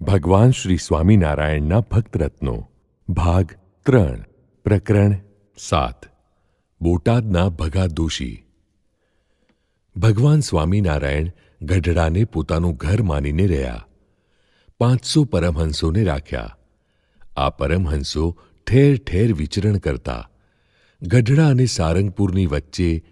ભગવાન શ્રી સ્વામિનારાયણના ભક્તરત્નો. ભાગ ત્રણ, પ્રકરણ સાત. બોટાદના ભગા દોશી ભગવાન સ્વામિનારાયણ ગઢડાને પોતાનું ઘર માનીને રહ્યા. પાંચસો પરમહંસોને રાખ્યા. આ પરમહંસો ઠેર ઠેર વિચરણ કરતા. ગઢડા અને સારંગપુરની વચ્ચે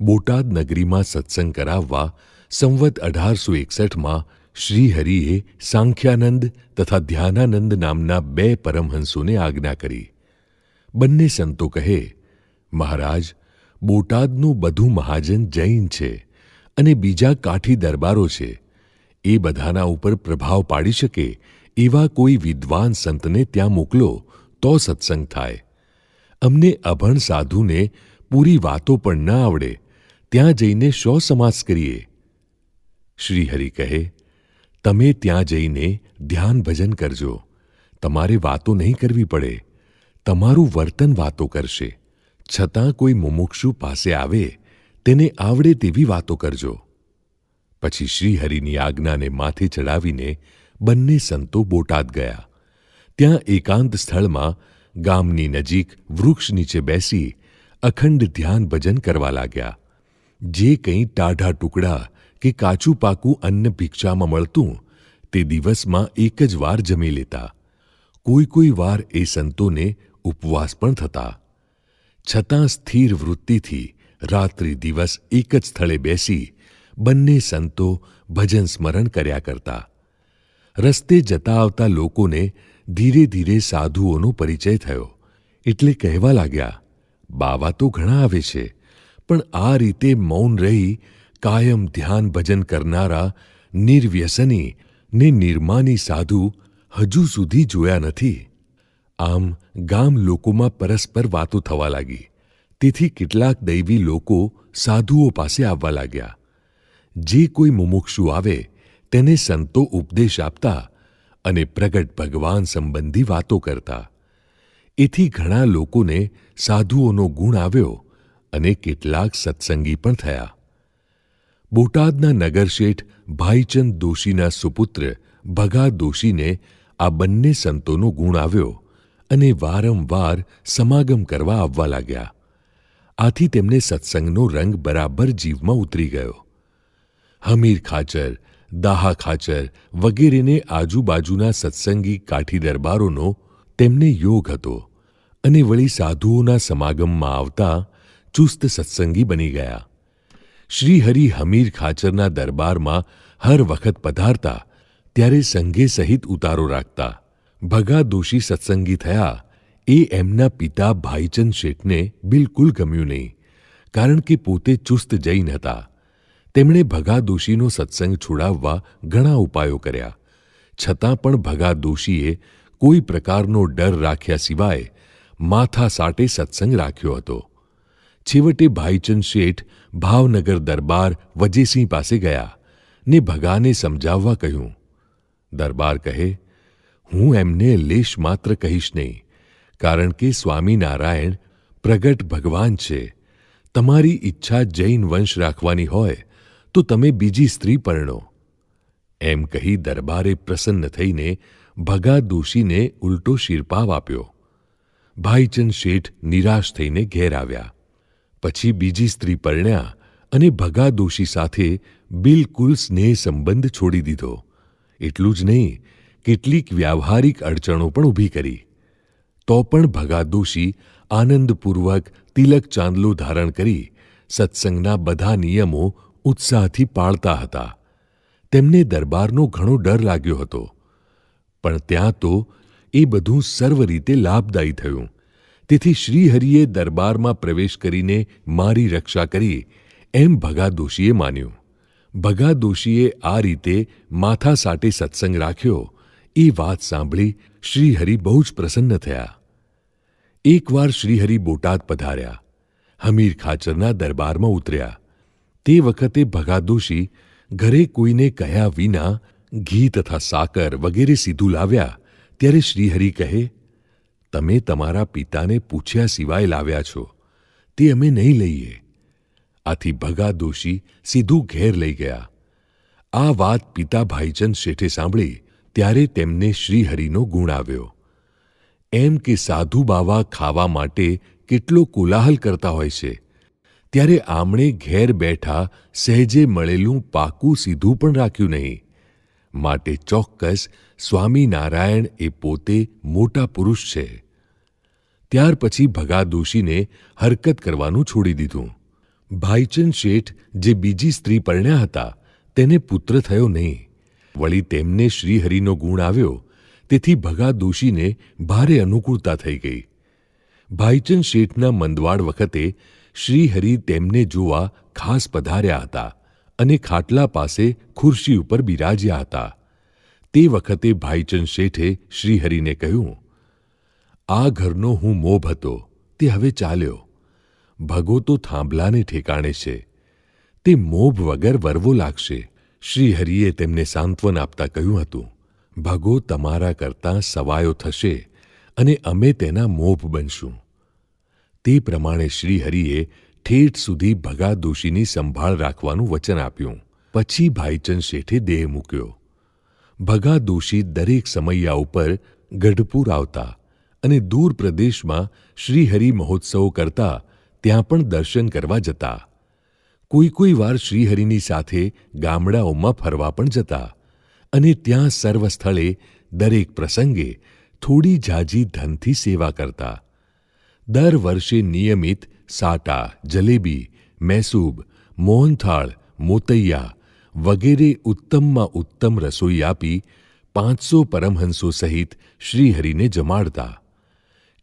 બોટાદ નગરીમાં સત્સંગ કરાવવા સંવત અઢારસો એકસઠમાં શ્રીહરિએ સાંખ્યાનંદ તથા ધ્યાનાનંદ નામના બે પરમહંસોને આજ્ઞા કરી. બંને સંતો કહે, મહારાજ, બોટાદનું બધું મહાજન જૈન છે અને બીજા કાઠી દરબારો છે. એ બધાના ઉપર પ્રભાવ પાડી શકે એવા કોઈ વિદ્વાન સંતને ત્યાં મોકલો તો સત્સંગ થાય. અમને અભણ સાધુને પૂરી વાતો પણ ન આવડે. ત્યાં જઈને શો સમાસ કરીએ. શ્રીહરિ કહે તમે ત્યાં જઈને ધ્યાન ભજન કરજો. તમારે વાતો નહીં કરવી પડે. તમારું વર્તન વાતો કરશે. છતાં કોઈ મુમુક્ષુ પાસે આવે, તેને આવડે તેવી વાતો કરજો. પછી શ્રીહરિની આજ્ઞાને માથે ચડાવીને બંને સંતો બોટાદ ગયા. ત્યાં એકાંત સ્થળમાં ગામની નજીક વૃક્ષ નીચે બેસી અખંડ ધ્યાન ભજન કરવા લાગ્યા. જે કંઈ ટાઢા ટુકડા કે કાચું પાકું અન્ન ભિક્ષામાં મળતું, તે દિવસમાં એક જ વાર જમી લેતા. કોઈ કોઈ વાર એ સંતોને ઉપવાસ પણ થતા. છતાં સ્થિર વૃત્તિથી રાત્રિ દિવસ એક જ સ્થળે બેસી બંને સંતો ભજન સ્મરણ કર્યા કરતા. રસ્તે જતા આવતા લોકોને ધીરે ધીરે સાધુઓનો પરિચય થયો. એટલે કહેવા લાગ્યા, બાવા તો ઘણા આવે છે, પણ આ રીતે મૌન રહી કાયમ ધ્યાન ભજન કરનારા નિર્વ્યસની ને નિર્માની સાધુ હજુ સુધી જોયા નથી. આમ ગામ લોકોમાં પરસ્પર વાતો થવા લાગી. તેથી કેટલાક દૈવી લોકો સાધુઓ પાસે આવવા લાગ્યા. જે કોઈ મુમુક્ષુ આવે, તેને સંતો ઉપદેશ આપતા અને પ્રગટ ભગવાન સંબંધી વાતો કરતા. એથી ઘણા લોકોને સાધુઓનો ગુણ આવ્યો અને કેટલાક સત્સંગી પણ થયા. બોટાદના નગરશેઠ ભાઈચંદ દોશીના સુપુત્ર ભગા દોશીને આ બંને સંતોનો ગુણ આવ્યો અને વારંવાર સમાગમ કરવા આવવા લાગ્યા. આથી તેમને સત્સંગનો રંગ બરાબર જીવમાં ઉતરી ગયો. હમીર ખાચર, દાહા ખાચર વગેરેને આજુબાજુના સત્સંગી કાઠી દરબારોનો તેમને યોગ હતો અને વળી સાધુઓના સમાગમમાં આવતા ચુસ્ત સત્સંગી બની ગયા. શ્રીહરિ હમીર ખાચરના દરબારમાં હર વખત પધારતા, ત્યારે સંઘે સહિત ઉતારો રાખતા, ભગા દોશી સત્સંગી થયા, એ એમના પિતા ભાઈચંદ શેઠને બિલકુલ ગમ્યું નહીં, કારણ કે પોતે ચુસ્ત જૈન હતા. તેમણે ભગા દોશીનો સત્સંગ છોડાવવા ઘણા ઉપાયો કર્યા. છતાં પણ ભગા દોશીએ કોઈ પ્રકારનો ડર રાખ્યા સિવાય માથા સાટે સત્સંગ રાખ્યો હતો. છેવટે ભાઈચંદ શેઠ ભાવનગર દરબાર વજેસિંહ પાસે ગયા ને ભગાને સમજાવવા કહ્યું, દરબાર કહે, હું એમને લેશ માત્ર કહીશ નહીં, કારણ કે સ્વામિનારાયણ પ્રગટ ભગવાન છે. તમારી ઈચ્છા જૈન વંશ રાખવાની હોય તો તમે બીજી સ્ત્રી પરણો. એમ કહી દરબારે પ્રસન્ન થઈને ભગા દોશીને ઉલટો શિરપાવ આપ્યો. ભાઈચંદ શેઠ નિરાશ થઈને ઘેર આવ્યા. પછી બીજી સ્ત્રી પરણ્યા અને ભગા દોશી સાથે બિલકુલ સ્નેહ સંબંધ છોડી દીધો. એટલું જ નહીં, કેટલીક વ્યાવહારિક અડચણો પણ ઊભી કરી. તો પણ ભગા દોશી આનંદપૂર્વક તિલક ચાંદલો ધારણ કરી સત્સંગના બધા નિયમો ઉત્સાહથી પાળતા હતા. તેમને દરબારનો ઘણો ડર લાગ્યો હતો. પણ ત્યાં તો એ બધું સર્વ રીતે લાભદાયી થયું. તેથી શ્રીહરિએ દરબારમાં પ્રવેશ કરીને મારી રક્ષા કરી એમ ભગા દોશીએ માન્યું. ભગા દોશીએ આ રીતે માથા સાટે સત્સંગ રાખ્યો. એ વાત સાંભળી શ્રીહરિ બહુ જ પ્રસન્ન થયા. એકવાર શ્રીહરિ બોટાદ પધાર્યા. હમીર ખાચરના દરબારમાં ઉતર્યા. તે વખતે ભગાદોશી ઘરે કોઈને કહ્યા વિના ઘી તથા સાકર વગેરે સીધું લાવ્યા. ત્યારે શ્રીહરિ કહે તમે તમારા પિતાને પૂછ્યા સિવાય લાવ્યા છો. તે અમે નહીં લઈએ. આથી ભગા દોશી સીધું ઘેર લઈ ગયા. આ વાત પિતા ભાઈચંદ શેઠે સાંભળી ત્યારે તેમને શ્રીહરિનો ગુણ આવ્યો. એમ કે સાધુ બાવા ખાવા માટે કેટલો કોલાહલ કરતા હોય છે. ત્યારે આમણે ઘેર બેઠા સહેજે મળેલું પાકું સીધું પણ રાખ્યું નહીં. માટે ચોક્કસ સ્વામિનારાયણ એ પોતે મોટા પુરુષ છે. ત્યાર પછી ભગા દોશીને હરકત કરવાનું છોડી દીધું. ભાઈચંદ શેઠ જે બીજી સ્ત્રી પરણ્યા હતા, તેને પુત્ર થયો નહીં. વળી તેમને શ્રીહરિનો ગુણ આવ્યો, તેથી ભગા દોશીને ભારે અનુકૂળતા થઈ ગઈ. ભાઈચંદ શેઠના મંદવાડ વખતે શ્રીહરિ તેમને જોવા ખાસ પધાર્યા હતા. અને ખાટલા પાસે ખુરશી ઉપર બિરાજ્યા હતા. તે વખતે ભાઈચંદ શેઠે શ્રીહરિને કહ્યું, આ ઘરનો હું મોભ હતો, તે હવે ચાલ્યો. ભગો તો થાંભલાને ઠેકાણે છે. તે મોભ વગર વરવો લાગશે. શ્રીહરિએ તેમને સાંત્વન આપતા કહ્યું હતું, ભગો તમારા કરતાં સવાયો થશે અને અમે તેના મોભ બનશું. તે પ્રમાણે શ્રીહરિએ ઠેઠ સુધી ભગા દોશીની સંભાળ રાખવાનું વચન આપ્યું. પછી ભાઈચંદ શેઠે દેહ મૂક્યો. ભગા દોશી દરેક સમૈયા ઉપર ગઢપુર આવતા અને દૂર પ્રદેશમાં શ્રીહરિ મહોત્સવ કરતા ત્યાં પણ દર્શન કરવા જતા. કોઈ કોઈ વાર શ્રીહરિની સાથે ગામડાઓમાં ફરવા પણ જતા અને ત્યાં સર્વ સ્થળે દરેક પ્રસંગે થોડી ઝાઝી ધનથી સેવા કરતા. દર વર્ષે નિયમિત સાટા, જલેબી, મૈસૂબ, મોહનથાળ, મોતૈયા વગેરે ઉત્તમમાં ઉત્તમ રસોઈ આપી પાંચસો પરમહંસો સહિત શ્રીહરિને જમાડતા.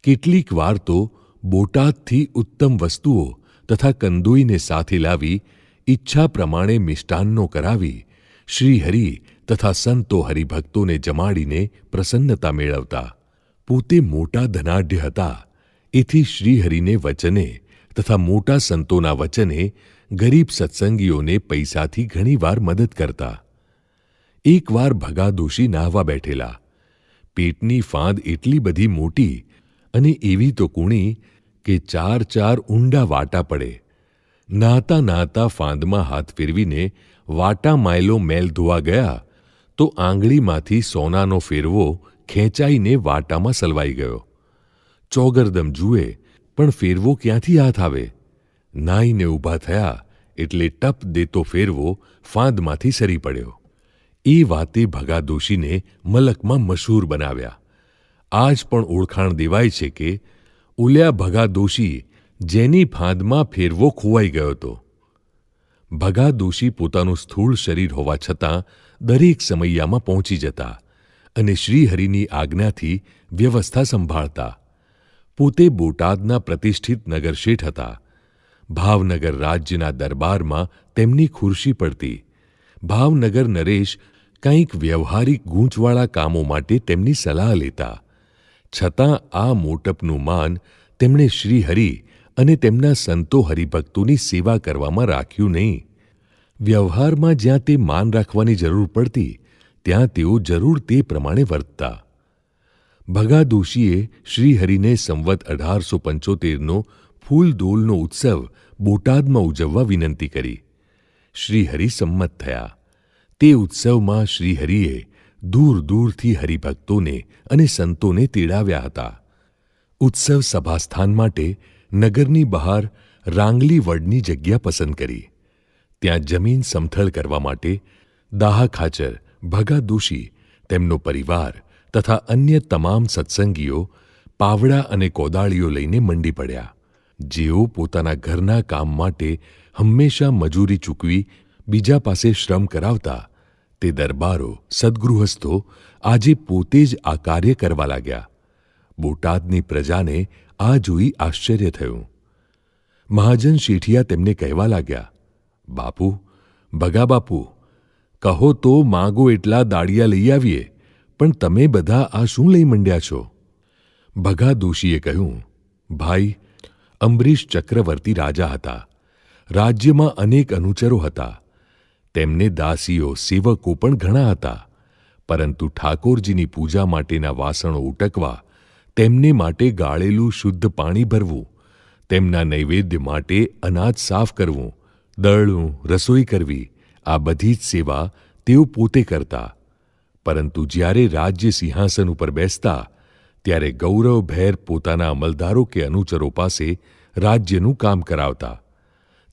કેટલીક વાર તો બોટાદથી ઉત્તમ વસ્તુઓ તથા કંદોઈને સાથે લાવી ઈચ્છા પ્રમાણે મિષ્ટાન્નો કરાવી શ્રીહરિ તથા સંતો હરિભક્તોને જમાડીને પ્રસન્નતા મેળવતા. પોતે મોટા ધનાઢ્ય હતા. એથી શ્રીહરિને વચને તથા મોટા સંતોના વચને ગરીબ સત્સંગીઓને પૈસાથી ઘણીવાર મદદ કરતા. એકવાર ભગા દોશી નાહવા બેઠેલા. પેટની ફાંદ એટલી બધી મોટી અને એવી તો કૂણી કે ચાર ચાર ઊંડા વાટા પડે. નાહતા નાહતા ફાંદમાં હાથ ફેરવીને વાટા માયલો મેલ ધોવા ગયા તો આંગળીમાંથી સોનાનો ફેરવો ખેંચાઈને વાટામાં સલવાઈ ગયો. ચોગરદમ જુએ પણ ફેરવો ક્યાંથી હાથ આવે? નાઈને ઊભા થયા એટલે ટપ દેતો ફેરવો ફાંદમાંથી સરી પડ્યો. એ વાતે ભગા દોશીને મલકમાં મશહૂર બનાવ્યા. આજ પણ ઓળખાણ દેવાય છે કે ઉલ્યા ભગા દોશી જેની ફાંદમાં ફેરવો ખોવાઈ ગયો હતો. ભગા દોશી પોતાનું સ્થૂળ શરીર હોવા છતાં દરેક સમૈયામાં પહોંચી જતા અને શ્રીહરિની આજ્ઞાથી વ્યવસ્થા સંભાળતા પોતે બોટાદના પ્રતિષ્ઠિત નગરશેઠ હતા. ભાવનગર રાજ્યના દરબારમાં તેમની ખુરશી પડતી. ભાવનગર નરેશ કંઈક વ્યવહારિક ગૂંચવાળા કામો માટે તેમની સલાહ લેતા. છતાં આ મોટપનું માન તેમણે શ્રીહરિ અને તેમના સંતો હરિભક્તોની સેવા કરવામાં રાખ્યું નહીં. વ્યવહારમાં જ્યાં તે માન રાખવાની જરૂર પડતી, ત્યાં તેઓ જરૂર તે પ્રમાણે વર્તતા. ભગા દોશીએ શ્રીહરિને સંવત અઢારસો પંચોતેરનો ફૂલદોલનો ઉત્સવ બોટાદમાં ઉજવવા વિનંતી કરી. શ્રીહરિ સંમત થયા. તે ઉત્સવમાં શ્રીહરિએ દૂર દૂરથી હરિભક્તોને અને સંતોને તેડાવ્યા હતા. ઉત્સવ સભાસ્થાન માટે નગરની બહાર રાંગલી વડની જગ્યા પસંદ કરી. ત્યાં જમીન સમથળ કરવા માટે દાહા ખાચર ભગા દોશી તેમનો પરિવાર તથા અન્ય તમામ સત્સંગીઓ પાવડા અને કોદાળીઓ લઈને મંડી પડ્યા. જેઓ પોતાના ઘરના કામ માટે હંમેશા મજૂરી ચૂકવી, બીજા પાસે શ્રમ કરાવતા, તે દરબારો, સદગૃહસ્થો આજે પોતે જ આ કાર્ય કરવા લાગ્યા. બોટાદની પ્રજાને આ જોઈ આશ્ચર્ય થયું. મહાજન શેઠિયા તેમને કહેવા લાગ્યા, બાપુ, ભગા બાપુ, કહો તો માગો એટલા દાડિયા લઈ આવીએ. પણ તમે બધા આ શું લઈ મંડ્યા છો? ભગા દોશીએ કહ્યું, ભાઈ, અંબરીશ ચક્રવર્તી રાજા હતા. રાજ્યમાં અનેક અનુચરો હતા. તેમને દાસીઓ, સેવકો પણ ઘણા હતા. પરંતુ ઠાકોરજીની પૂજા માટેના વાસણો ઉટકવા તેમને માટે ગાળેલું શુદ્ધ પાણી ભરવું, તેમના નૈવેદ્ય માટે અનાજ સાફ કરવું દળવું રસોઈ કરવી, આ બધી જ સેવા તેઓ પોતે કરતા. પરંતુ જ્યારે રાજ્ય સિંહાસન ઉપર બેસતા, ત્યારે ગૌરવભેર પોતાના અમલદારો કે અનુચરો પાસે રાજ્યનું કામ કરાવતા.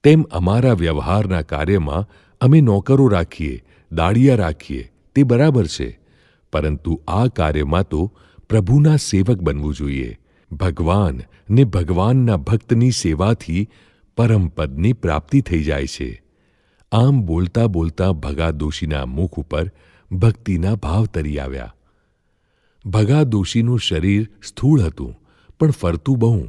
તેમ અમારા વ્યવહારના કાર્યમાં અમે નોકરો રાખીએ દાળિયા રાખીએ, તે બરાબર છે. પરંતુ આ કાર્યમાં તો પ્રભુના સેવક બનવું જોઈએ. ભગવાન ને ભગવાનના ભક્તની સેવાથી પરમપદની પ્રાપ્તિ થઈ જાય છે. આમ બોલતા બોલતા ભગા દોશીના મુખ ઉપર ભક્તિના ભાવ તરી આવ્યા. ભગા દોશીનું શરીર સ્થૂળ હતું, પણ ફરતું બહુ.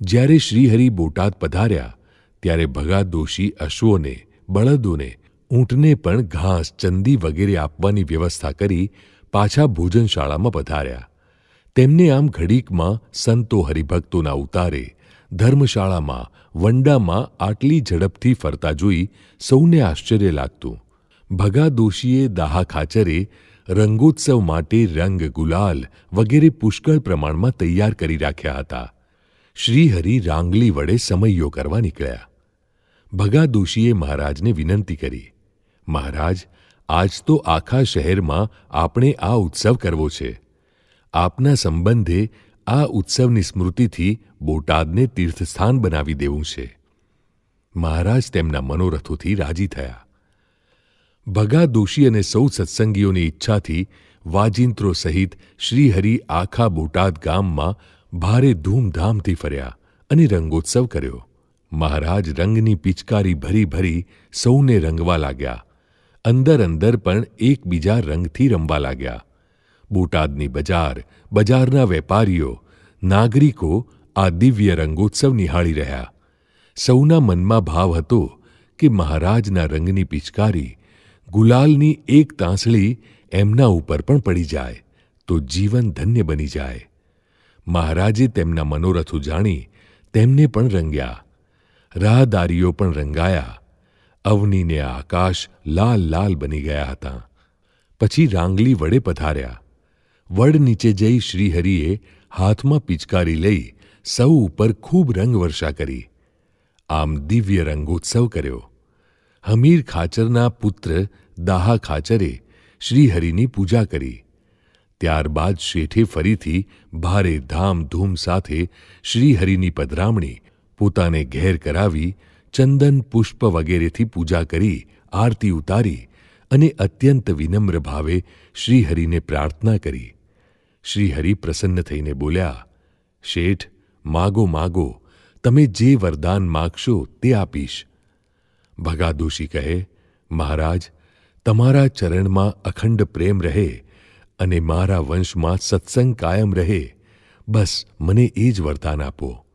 જ્યારે શ્રીહરિ બોટાદ પધાર્યા, ત્યારે ભગા દોશી અશ્વોને, બળદોને, ઊંટને પણ ઘાસ, ચંદી વગેરે આપવાની વ્યવસ્થા કરી પાછા ભોજનશાળામાં પધાર્યા. તેમને આમ ઘડીકમાં સંતો હરિભક્તોના ઉતારે, ધર્મશાળામાં, વંડામાં આટલી ઝડપથી ફરતા જોઈ સૌને આશ્ચર્ય લાગતું. ભગા દોશીએ દાહા ખાચરે રંગોત્સવ માટે રંગ, ગુલાલ વગેરે પુષ્કળ પ્રમાણમાં તૈયાર કરી રાખ્યા હતા. શ્રીહરિ રાંગલી વડે સમયો કરવા નીકળ્યા. ભગા દોશીએ મહારાજને વિનંતી કરી, મહારાજ, આજ તો આખા શહેરમાં આપણે આ ઉત્સવ કરવો છે. આપના સંબંધે આ ઉત્સવની સ્મૃતિથી બોટાદને તીર્થસ્થાન બનાવી દેવું છે. મહારાજ તેમના મનોરથોથી રાજી થયા. ભગા દોશી અને સૌ સત્સંગીઓની ઈચ્છાથી વાજિંત્રો સહિત શ્રીહરિ આખા બોટાદ ગામમાં ભારે ધૂમધામથી ફર્યા અને રંગોત્સવ કર્યો. મહારાજ રંગની પિચકારી ભરી ભરી સૌને રંગવા લાગ્યા. અંદર અંદર પણ એકબીજા રંગથી રમવા લાગ્યા. બોટાદની બજાર, બજારના વેપારીઓ, નાગરિકો આ દિવ્ય રંગોત્સવ નિહાળી રહ્યા. સૌના મનમાં ભાવ હતો કે મહારાજના રંગની પિચકારી ગુલાલની એક તાંસળી એમના ઉપર પણ પડી જાય તો જીવન ધન્ય બની જાય. મહારાજે તેમના મનોરથો જાણી તેમને પણ રંગ્યા. રાહદારીઓ પણ રંગાયા. અવનીને આકાશ લાલ લાલ બની ગયા હતા. પછી રાંગલી વડે પધાર્યા. વડ નીચે જઈ શ્રીહરિએ હાથમાં પિચકારી લઈ સૌ ઉપર ખૂબ રંગ વર્ષા કરી. આમ દિવ્ય રંગોત્સવ કર્યો. હમીર ખાચરના પુત્ર દાહા ખાચરે શ્રીહરિની પૂજા કરી. ત્યારબાદ શેઠે ફરીથી ભારે ધામધૂમ સાથે શ્રીહરિની પધરામણી, પોતાને ઘેર કરાવી, ચંદન પુષ્પ વગેરેથી પૂજા કરી, આરતી ઉતારી અને અત્યંત વિનમ્ર ભાવે શ્રીહરિને પ્રાર્થના કરી. શ્રીહરિ પ્રસન્ન થઈને બોલ્યા, શેઠ, માગો માગો, તમે જે વરદાન માગશો તે આપીશ. ભગાદોશી કહે, મહારાજ, તમારા ચરણમાં અખંડ પ્રેમ રહે અને મારા વંશમાં સત્સંગ કાયમ રહે. બસ મને એ જ વરદાન આપો.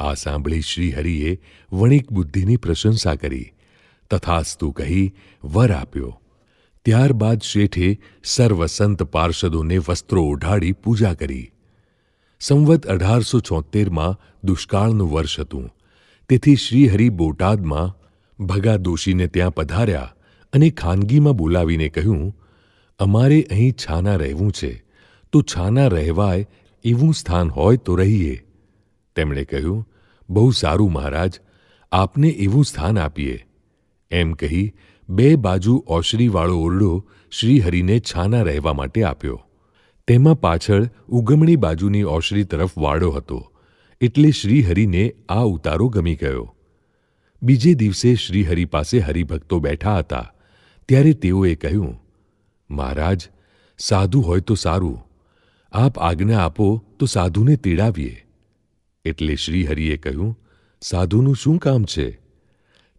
આ સાંભળી શ્રીહરિએ વણિક બુદ્ધિની પ્રશંસા કરી. તથાસ્તુ કહી વર આપ્યો. ત્યારબાદ શેઠે સર્વ સંત પાર્ષદોને વસ્ત્રો ઓઢાડી પૂજા કરી. સંવત અઢારસો છોતેરમાં દુષ્કાળનું વર્ષ હતું. તેથી શ્રીહરિ બોટાદમાં ભગા દોશીને ત્યાં પધાર્યા અને ખાનગીમાં બોલાવીને કહ્યું, અમારે અહીં છાના રહેવું છે, તો છાના રહેવાય એવું સ્થાન હોય તો રહીએ. તેમણે કહ્યું, બહુ સારું મહારાજ, આપને એવું સ્થાન આપીએ. એમ કહી બે બાજુ ઓશરીવાળો ઓરડો શ્રીહરિને છાના રહેવા માટે આપ્યો. તેમાં પાછળ ઉગમણી બાજુની ઓશરી તરફ વાડો હતો, એટલે શ્રીહરિને આ ઉતારો ગમી ગયો. બીજે દિવસે શ્રીહરિ પાસે હરિભક્તો બેઠા હતા. ત્યારે તેઓએ કહ્યું, મહારાજ, સાધુ હોય તો સારું. આપ આજ્ઞા આપો તો સાધુને તેડાવીએ. એટલે શ્રીહરિએ કહ્યું, સાધુનું શું કામ છે?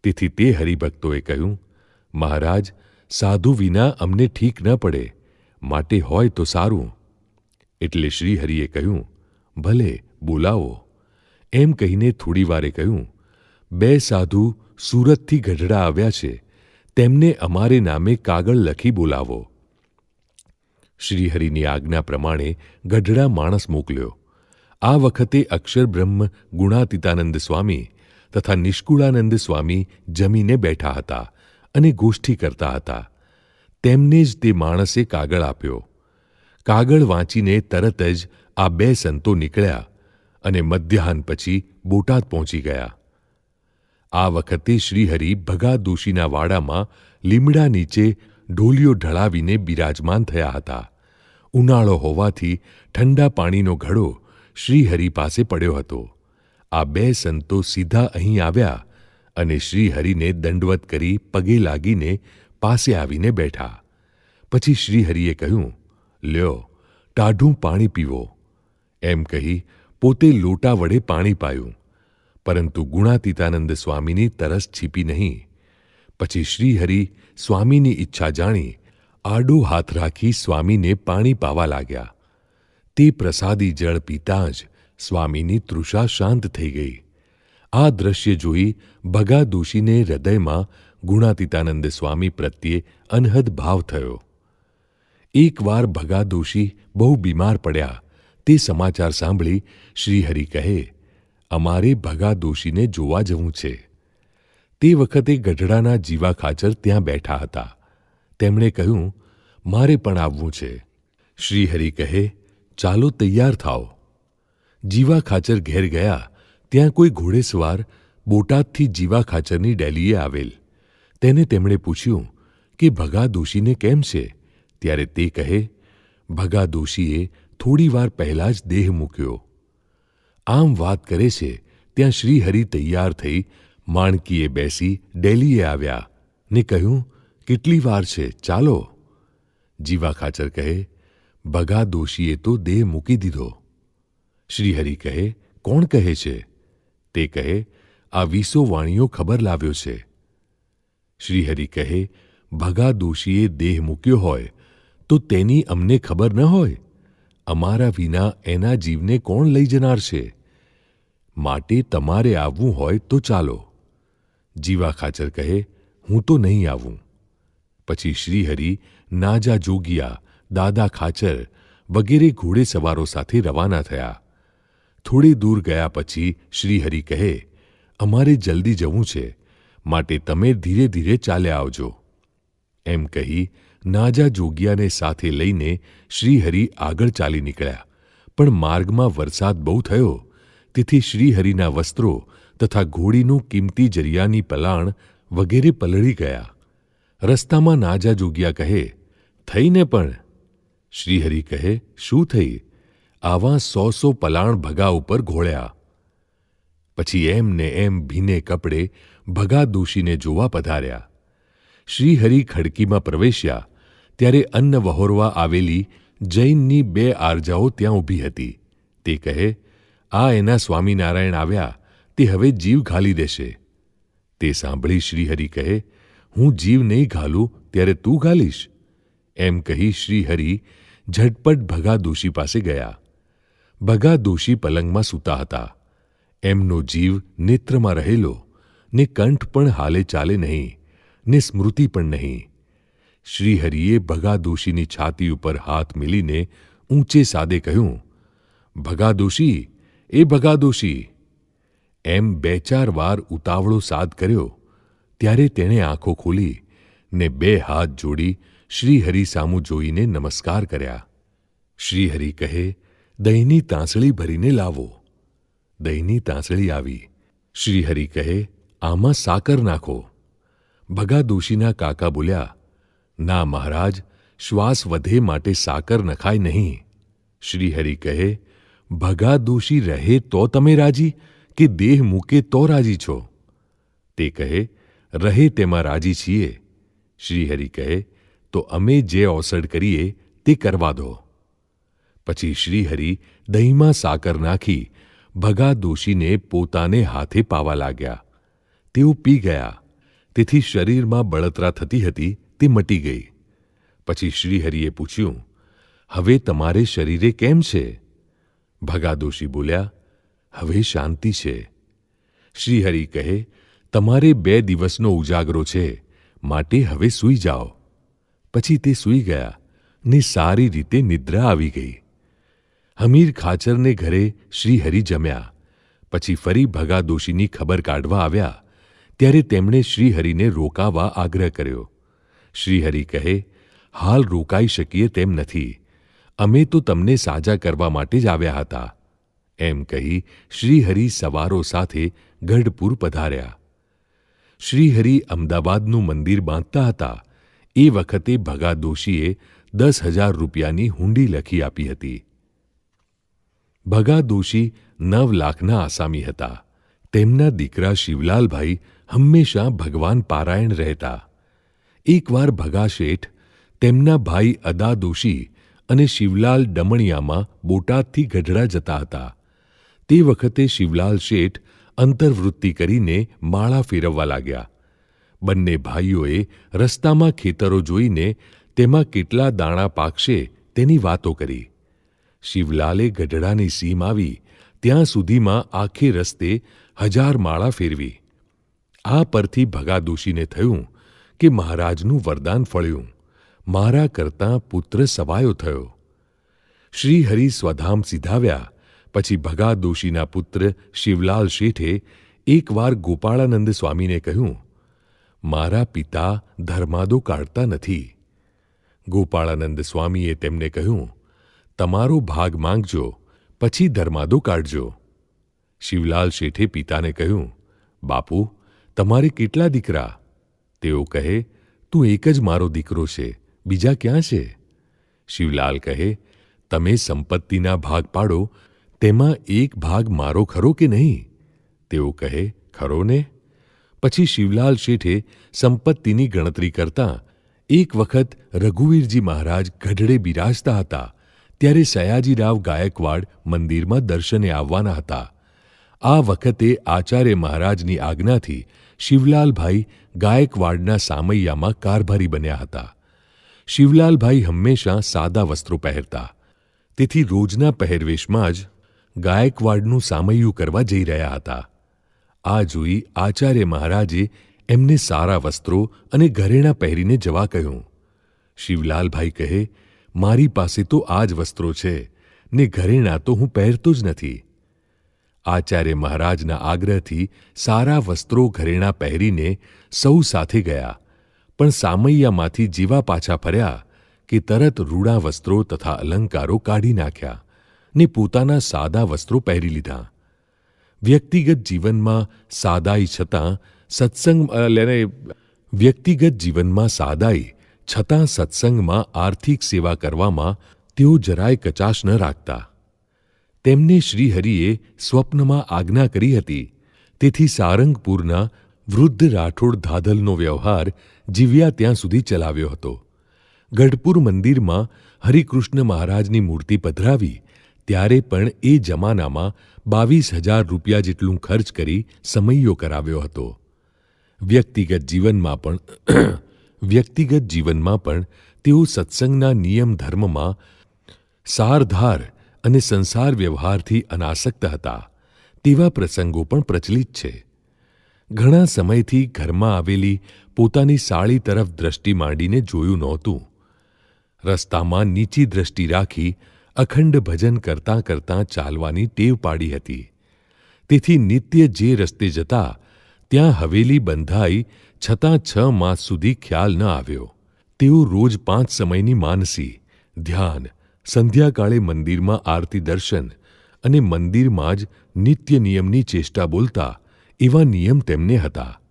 તેથી તે હરિભક્તોએ કહ્યું, મહારાજ, સાધુ વિના અમને ઠીક ન પડે. માટે હોય તો સારું. એટલે શ્રીહરિએ કહ્યું, ભલે, બોલાવો. એમ કહીને થોડી વારે કહ્યું બે સાધુ સુરતથી ગઢડા આવ્યા છે. તેમને અમારે નામે કાગળ લખી બોલાવો. શ્રીહરિની આજ્ઞા પ્રમાણે ગઢડા માણસ મોકલ્યો. આ વખતે અક્ષરબ્રહ્મ ગુણાતીતાનંદ સ્વામી તથા નિષ્કુળાનંદ સ્વામી જમીને બેઠા હતા અને ગોષ્ઠી કરતા હતા. તેમને જ તે માણસે કાગળ આપ્યો. કાગળ વાંચીને તરત જ આ બે સંતો નીકળ્યા અને મધ્યાહન પછી બોટાદ પહોંચી ગયા. આ વખતે શ્રીહરિ ભગા દોશીના વાડામાં લીમડા નીચે ઢોલિયો ઢળાવીને બિરાજમાન થયા હતા. ઉનાળો હોવાથી ઠંડા પાણીનો ઘડો શ્રીહરિ પાસે પડ્યો હતો. આ બે સંતો સીધા અહીં આવ્યા અને શ્રીહરિને દંડવત કરી પગે લાગીને પાસે આવીને બેઠા. પછી શ્રીહરિએ કહ્યું, લ્યો, ટાઢું પાણી પીવો. એમ કહી પોતે લોટા વડે પાણી પાયું. પરંતુ ગુણાતીતાનંદ સ્વામીની તરસ છીપી નહીં. પછી શ્રીહરિ સ્વામીની ઈચ્છા જાણી આડો હાથ રાખી સ્વામીને પાણી પાવા લાગ્યા. તે પ્રસાદી જળ પીતાં જ સ્વામીની તૃષા શાંત થઈ ગઈ. આ દ્રશ્ય જોઈ ભગા દોશીને હૃદયમાં ગુણાતીતાનંદ સ્વામી પ્રત્યે અનહદ ભાવ થયો. એકવાર ભગા દોશી બહુ બીમાર પડ્યા તે સમાચાર સાંભળી શ્રીહરિ કહે અમારે ભગા દોશીને જોવા જવું છે. તે વખતે ગઢડાના જીવા ખાચર ત્યાં બેઠા હતા. તેમણે કહ્યું, મારે પણ આવવું છે. શ્રીહરિ કહે, ચાલો તૈયાર થાઓ. જીવા ખાચર ઘેર ગયા, ત્યાં કોઈ ઘોડેસવાર બોટાદથી જીવા ખાચરની ડેલીએ આવેલ. તેને તેમણે પૂછ્યું કે, ભગા દોશીને કેમ છે? ત્યારે તે કહે, ભગા દોશીએ થોડી વાર પહેલાં જ દેહ મૂક્યો. આમ વાત કરે છે, ત્યાં શ્રીહરિ તૈયાર થઈ માણકીએ બેસી ડેલીએ આવ્યા ને કહ્યું, કેટલી વાર છે? ચાલો. જીવા ખાચર કહે, ભગા દોશીએ તો દેહ મૂકી દીધો. શ્રીહરિ કહે, કોણ કહે છે? તે કહે, આ વીસો વાણીઓ ખબર લાવ્યો છે. શ્રીહરિ કહે, ભગા દોશીએ દેહ મૂક્યો હોય, તો તેની અમને ખબર ન હોય? અમારા વિના એના જીવને કોણ લઈ જનાર છે? માટે તમારે આવવું હોય તો ચાલો. જીવા ખાચર કહે, હું તો નહીં આવું. પછી શ્રીહરિ, નાજા જોગિયા, દાદા ખાચર વગેરે ઘોડેસવારો સાથે રવાના થયા. થોડે દૂર ગયા પછી શ્રીહરિ કહે, અમારે જલ્દી જવું છે, માટે તમે ધીરે ધીરે ચાલ્યા આવજો. એમ કહી નાજા જોગિયાને સાથે લઈને શ્રીહરિ આગળ ચાલી નીકળ્યા. પણ માર્ગમાં વરસાદ બહુ થયો તેથી શ્રીહરિના વસ્ત્રો તથા ઘોડીનું કિંમતી જરિયાની પલાણ વગેરે પલળી ગયા. રસ્તામાં નાજા જોગ્યા કહે, થઈને પણ. શ્રીહરિ કહે, શું થઈ? આવા સો સો પલાણ ભગા ઉપર ઘોળ્યા. પછી એમ ને એમ ભીને કપડે ભગા દોશીને જોવા પધાર્યા. શ્રીહરિ ખડકીમાં પ્રવેશ્યા, ત્યારે અન્ન વહોરવા આવેલી જૈનની બે આરજાઓ ત્યાં ઊભી હતી. તે કહે આ એના સ્વામિનારાયણ આવ્યા, તે હવે જીવ ઘાલી દેશે. તે સાંભળી શ્રીહરિ કહે, હું જીવ નહીં ઘાલું, ત્યારે તું ઘાલીશ. એમ કહી શ્રીહરિ ઝટપટ ભગા દોશી પાસે ગયા. ભગા દોશી પલંગમાં સૂતા હતા. એમનો જીવ નેત્રમાં રહેલો, ને કંઠ પણ હાલે ચાલે નહીં, ને સ્મૃતિ પણ નહીં. શ્રીહરિએ ભગા દોશીની છાતી ઉપર હાથ મિલીને ઊંચે સાદે કહ્યું, ભગા દોશી એ ભગાદોશી. એમ બે ચાર વાર ઉતાવળો સાદ કર્યો, ત્યારે તેણે આંખો ખોલી ને બે હાથ જોડી શ્રીહરિ સામું જોઈને નમસ્કાર કર્યા. શ્રીહરિ કહે, દહીંની તાંસળી ભરીને લાવો. દહીંની તાંસળી આવી. શ્રીહરિ કહે, આમાં સાકર નાખો. ભગાદોશીના કાકા બોલ્યા, ના મહારાજ, શ્વાસ વધે માટે સાકર નખાય નહીં. શ્રીહરિ કહે ભગા દોષી રહે તો તમે રાજી? કે દેહ મૂકે તો રાજી છો? તે કહે, રહે તેમાં રાજી છીએ. શ્રીહરિ કહે, તો અમે જે ઓસડ કરીએ તે કરવા દો. પછી શ્રીહરિ દહીંમાં સાકર નાખી ભગા દોષીને પોતાને હાથે પાવા લાગ્યા. તેઓ પી ગયા. તેથી શરીરમાં બળતરા થતી હતી, તે મટી ગઈ. પછી શ્રીહરિએ પૂછ્યું, હવે તમારે શરીરે કેમ છે? ભગા દોશી બોલ્યા, હવે શાંતિ છે. શ્રીહરિ કહે, તમારે બે દિવસનો ઉજાગરો છે, માટે હવે સૂઈ જાઓ. પછી તે સૂઈ ગયા ને સારી રીતે નિદ્રા આવી ગઈ. હમીર ખાચરને ઘરે શ્રીહરિ જમ્યા. પછી ફરી ભગાદોશીની ખબર કાઢવા આવ્યા, ત્યારે તેમણે શ્રીહરિને રોકાવા આગ્રહ કર્યો. શ્રીહરિ કહે, હાલ રોકાઈ શકીએ તેમ નથી અમે તો તમને સાજા કરવા માટે જ આવ્યા હતા. એમ કહી શ્રીહરિ સવારો સાથે ગઢપુર પધાર્યા. શ્રીહરિ અમદાવાદનું મંદિર બાંધતા હતા. એ વખતે ભગા દોશીએ દસ હજાર રૂપિયાની હુંડી લખી આપી હતી. ભગા દોશી નવ લાખના આસામી હતા. તેમના દીકરા શિવલાલભાઈ હંમેશા ભગવાન પારાયણ રહેતા. એકવાર ભગા શેઠ તેમના ભાઈ અદા દોશી અને શિવલાલ ડમણિયામાં બોટાદથી ગઢડા જતા હતા. તે વખતે શિવલાલ શેઠ અંતર્વૃત્તિ કરીને માળા ફેરવવા લાગ્યા. બંને ભાઈઓએ રસ્તામાં ખેતરો જોઈને તેમાં કેટલા દાણા પાકશે તેની વાતો કરી. શિવલાલે ગઢડાની સીમ આવી, ત્યાં સુધીમાં આખે રસ્તે હજાર માળા ફેરવી. આ પરથી ભગા દોશીને થયું કે મહારાજનું વરદાન ફળ્યું. મારા કરતાં પુત્ર સવાયો થયો. શ્રી હરિ સ્વધામ સિધાવ્યા, પછી ભગા દોશીના પુત્ર શિવલાલ શેઠે એકવાર ગોપાળાનંદ સ્વામીને કહ્યું, મારા પિતા ધર્માદો કાઢતા નથી. ગોપાળાનંદ સ્વામીએ તેમને કહ્યું, તમારો ભાગ માંગજો, પછી ધર્માદો કાઢજો. શિવલાલ શેઠે પિતાને કહ્યું, બાપુ, તમારે કેટલા દીકરા? તેઓ કહે, તું એક જ મારો દીકરો છે. બીજા ક્યાં છે? શિવલાલ કહે, તમે સંપત્તિના ભાગ પાડો, તેમાં એક ભાગ મારો ખરો કે નહીં? તેઓ કહે, ખરો ને. પછી શિવલાલ શેઠે સંપત્તિની ગણતરી કરતા એક વખત રઘુવીરજી મહારાજ ગઢડે બિરાજતા હતા, ત્યારે સયાજીરાવ ગાયકવાડ મંદિરમાં દર્શને આવવાના હતા. આ વખતે આચાર્ય મહારાજની આજ્ઞાથી શિવલાલભાઈ ગાયકવાડના સામૈયામાં કારભારી બન્યા હતા. શિવલાલભાઈ હંમેશા સાદા વસ્ત્રો પહેરતા. તેથી રોજના પહેરવેશમાં જ ગાયકવાડનું સામૈયું કરવા જઈ રહ્યા હતા. આ જોઈ આચાર્ય મહારાજે એમને સારા વસ્ત્રો અને ઘરેણાં પહેરીને જવા કહ્યું. શિવલાલભાઈ કહે, મારી પાસે તો આ જ વસ્ત્રો છે, ને ઘરેણાં તો હું પહેરતો જ નથી. આચાર્ય મહારાજના આગ્રહથી સારા વસ્ત્રો ઘરેણાં પહેરીને સૌ સાથે ગયા. પણ સામૈયામાંથી જીવા પાછા ફર્યા કે તરત રૂડા વસ્ત્રો તથા અલંકારો કાઢી નાખ્યા ને પોતાના સાદા વસ્ત્રો પહેરી લીધા. વ્યક્તિગત જીવનમાં સાદાઈ છતાં સત્સંગ વ્યક્તિગત જીવનમાં સાદાઈ છતાં સત્સંગમાં આર્થિક સેવા કરવામાં તેઓ જરાય કચાશ ન રાખતા. તેમને શ્રીહરિએ સ્વપ્નમાં આજ્ઞા કરી હતી. તેથી સારંગપુરના વૃદ્ધ રાઠોડ ધાધલનો વ્યવહાર જીવ્યા ત્યાં સુધી ચલાવ્યો હતો. ગઢપુર મંદિરમાં હરિકૃષ્ણ મહારાજની મૂર્તિ પધરાવી ત્યારે પણ એ જમાનામાં બાવીસ હજાર રૂપિયા જેટલું ખર્ચ કરી સમૈયો કરાવ્યો હતો. વ્યક્તિગત જીવનમાં પણ વ્યક્તિગત જીવનમાં પણ તેઓ સત્સંગના નિયમ ધર્મમાં સારધાર અને સંસાર વ્યવહારથી અનાસક્ત હતા. તેવા પ્રસંગો પણ પ્રચલિત છે. ઘણા સમયથી ઘરમાં આવેલી પોતાની સાળી તરફ દ્રષ્ટિ માંડીને જોયું નહોતું. રસ્તામાં નીચી દ્રષ્ટિ રાખી અખંડ ભજન કરતાં કરતાં ચાલવાની ટેવ પાડી હતી. તેથી નિત્ય જે રસ્તે જતા, ત્યાં હવેલી બંધાઈ છતાં છ માસ સુધી ખ્યાલ ન આવ્યો. તેઓ રોજ પાંચ સમયની માનસી, ધ્યાન, સંધ્યાકાળે મંદિરમાં આરતી દર્શન અને મંદિરમાં જ નિત્ય નિયમની ચેષ્ટા બોલતા એવા નિયમ તેમને હતા.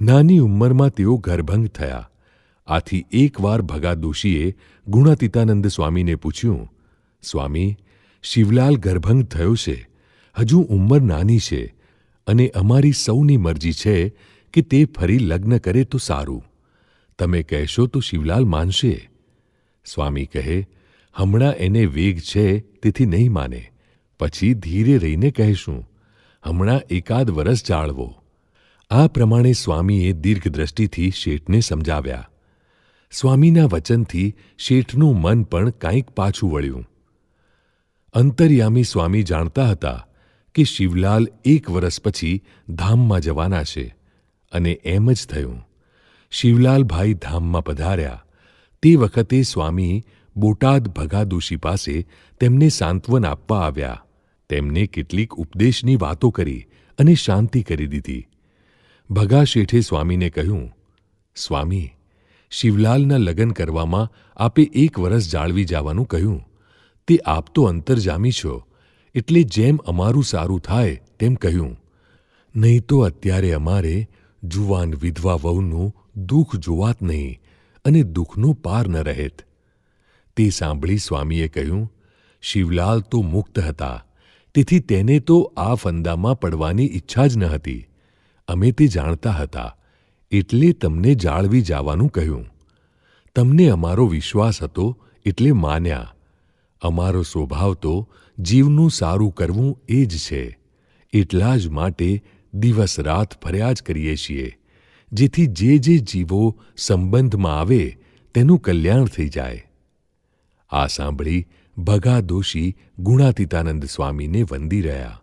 નાની ઉંમરમાં તેઓ ગર્ભંગ થયા. આથી એકવાર ભગા દોશીએ ગુણાતીતાનંદ સ્વામીને પૂછ્યું, સ્વામી, શિવલાલ ગર્ભંગ થયો છે? હજુ ઉંમર નાની છે અને અમારી સૌની મરજી છે કે તે ફરી લગ્ન કરે તો સારું. તમે કહેશો તો શિવલાલ માનશે. સ્વામી કહે, હમણાં એને વેગ છે તેથી નહીં માને. પછી ધીરે રહીને કહેશું, હમણાં એકાદ વરસ જાળવો. આ પ્રમાણે સ્વામીએ દીર્ઘદ્રષ્ટિથી શેઠને સમજાવ્યા. સ્વામીના વચનથી શેઠનું મન પણ કાંઈક પાછું વળ્યું. અંતર્યામી સ્વામી જાણતા હતા કે શિવલાલ એક વરસ પછી ધામમાં જવાના છે અને એમ જ થયું. શિવલાલભાઈ ધામમાં પધાર્યા. તે વખતે સ્વામી બોટાદ ભગાદોશી પાસે તેમને સાંત્વન આપવા આવ્યા. તેમને કેટલીક ઉપદેશની વાતો કરી અને શાંતિ કરી દીધી. ભગા શેઠે સ્વામીને કહ્યું, સ્વામી, શિવલાલના લગ્ન કરવામાં આપે એક વરસ જાળવી જવાનું કહ્યું. તે આપ તો અંતરજામી છો, એટલે જેમ અમારું સારું થાય તેમ કહ્યું. નહીં તો અત્યારે અમારે જુવાન વિધવા વહુનું દુઃખ જોવાત નહીં અને દુઃખનો પાર ન રહેત. તે સાંભળી સ્વામીએ કહ્યું, શિવલાલ તો મુક્ત હતા, તેથી તેને તો આ ફંદામાં પડવાની ઈચ્છા જ ન હતી. અમે તે જાણતા હતા, એટલે તમને જાળવી જવાનું કહ્યું. તમને અમારો વિશ્વાસ હતો એટલે માન્યા. અમારો સ્વભાવ તો જીવનું સારું કરવું એ જ છે. એટલા જ માટે દિવસ રાત ફરિયાદ કરીએ છીએ. જેથી જે જે જીવો સંબંધમાં આવે, તેનું કલ્યાણ થઈ જાય. આ સાંભળી ભગા દોશી ગુણાતીતાનંદ સ્વામીને વંદી રહ્યા.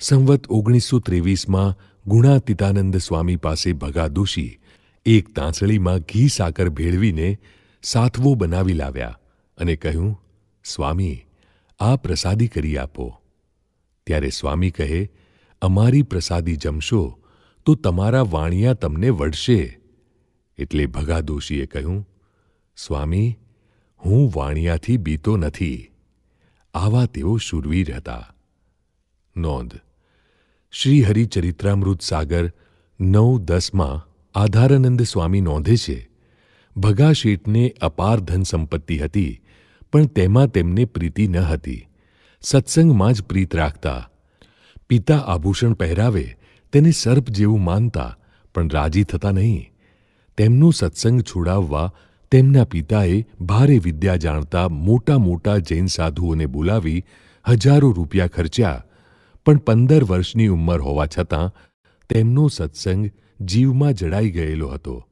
સંવત ઓગણીસો ત્રેવીસમાં ગુણાતીતાનંદ સ્વામી પાસે ભગાદોશી એક તાંસળીમાં ઘી સાકર ભેળવીને સાતવો બનાવી લાવ્યા અને કહ્યું, સ્વામી, આ પ્રસાદી કરી આપો. ત્યારે સ્વામી કહે, અમારી પ્રસાદી જમશો તો તમારા વાણિયા તમને વળશે. એટલે ભગાદોશીએ કહ્યું, સ્વામી, હું વાણિયાથી બીતો નથી. આવા તેઓ શૂરવીર હતા. નોંધ શ્રી હરિચરિત્રામૃત સાગર નવ દસમાં આધારાનંદ સ્વામી નોંધે છે. ભગા શેઠને અપાર ધન સંપત્તિ હતી, પણ તેમાં તેમને પ્રીતિ ન હતી. સત્સંગમાં જ પ્રીત રાખતા. પિતા આભૂષણ પહેરાવે, તેને સર્પ જેવું માનતા, પણ રાજી થતા નહીં. તેમનું સત્સંગ છોડાવવા તેમના પિતાએ ભારે વિદ્યા જાણતા મોટા મોટા જૈન સાધુઓને બોલાવી હજારો રૂપિયા ખર્ચ્યા પણ પંદર વર્ષની ઉંમર હોવા છતાં તેમનો સત્સંગ જીવમાં જડાઈ ગયેલો હતો.